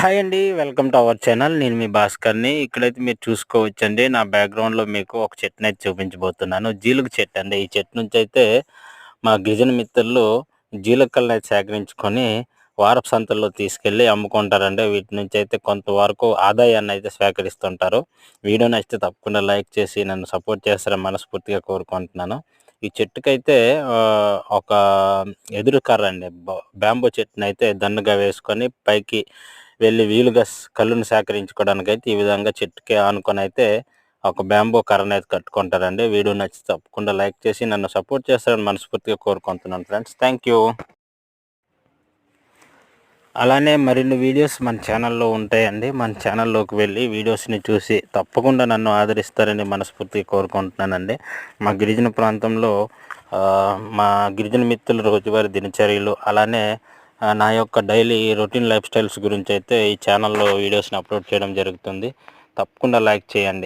Hi అండి welcome to our channel. నేను మీ భాస్కర్ని. ఇక్కడైతే మీరు చూసుకోవచ్చండి. నా బ్యాక్గ్రౌండ్లో మీకు ఒక చెట్టుని అయితే చూపించబోతున్నాను. జీలుగ చెట్టు అండి. ఈ చెట్టు నుంచి అయితే మా గిరిజన మిత్రులు జీలకల్ని అయితే సేకరించుకొని వారపు సంతల్లో తీసుకెళ్ళి అమ్ముకుంటారండి. వీటి నుంచి అయితే కొంతవరకు ఆదాయాన్ని అయితే సేకరిస్తుంటారు వీడియో నచ్చితే తప్పకుండా లైక్ చేసి నన్ను సపోర్ట్ చేస్తారని మనస్ఫూర్తిగా కోరుకుంటున్నాను. ఈ చెట్టుకైతే ఒక ఎదురు కర్ర అండి. బ్యాంబో చెట్టునైతే దన్నుగా వేసుకొని పైకి వెళ్ళి వీలుగా కళ్ళును సేకరించుకోవడానికి అయితే ఈ విధంగా చెట్టుకి ఆనుకొని అయితే ఒక బ్యాంబో కర్రను అయితే కట్టుకుంటారండి. వీడియో నచ్చి తప్పకుండా లైక్ చేసి నన్ను సపోర్ట్ చేస్తారని మనస్ఫూర్తిగా కోరుకుంటున్నాను ఫ్రెండ్స్. Thank you. అలానే మరిన్ని వీడియోస్ మన ఛానల్లో ఉంటాయండి. మన ఛానల్లోకి వెళ్ళి వీడియోస్ని చూసి తప్పకుండా నన్ను ఆదరిస్తారని మనస్ఫూర్తిగా కోరుకుంటున్నానండి. మా గిరిజన ప్రాంతంలో మా గిరిజన మిత్రుల రోజువారీ దినచర్యలు అలానే నా యొక్క డైలీ రొటీన్ లైఫ్ స్టైల్స్ గురించి అయితే ఈ ఛానల్లో వీడియోస్ని అప్లోడ్ చేయడం జరుగుతుంది. తప్పకుండా లైక్ చేయండి.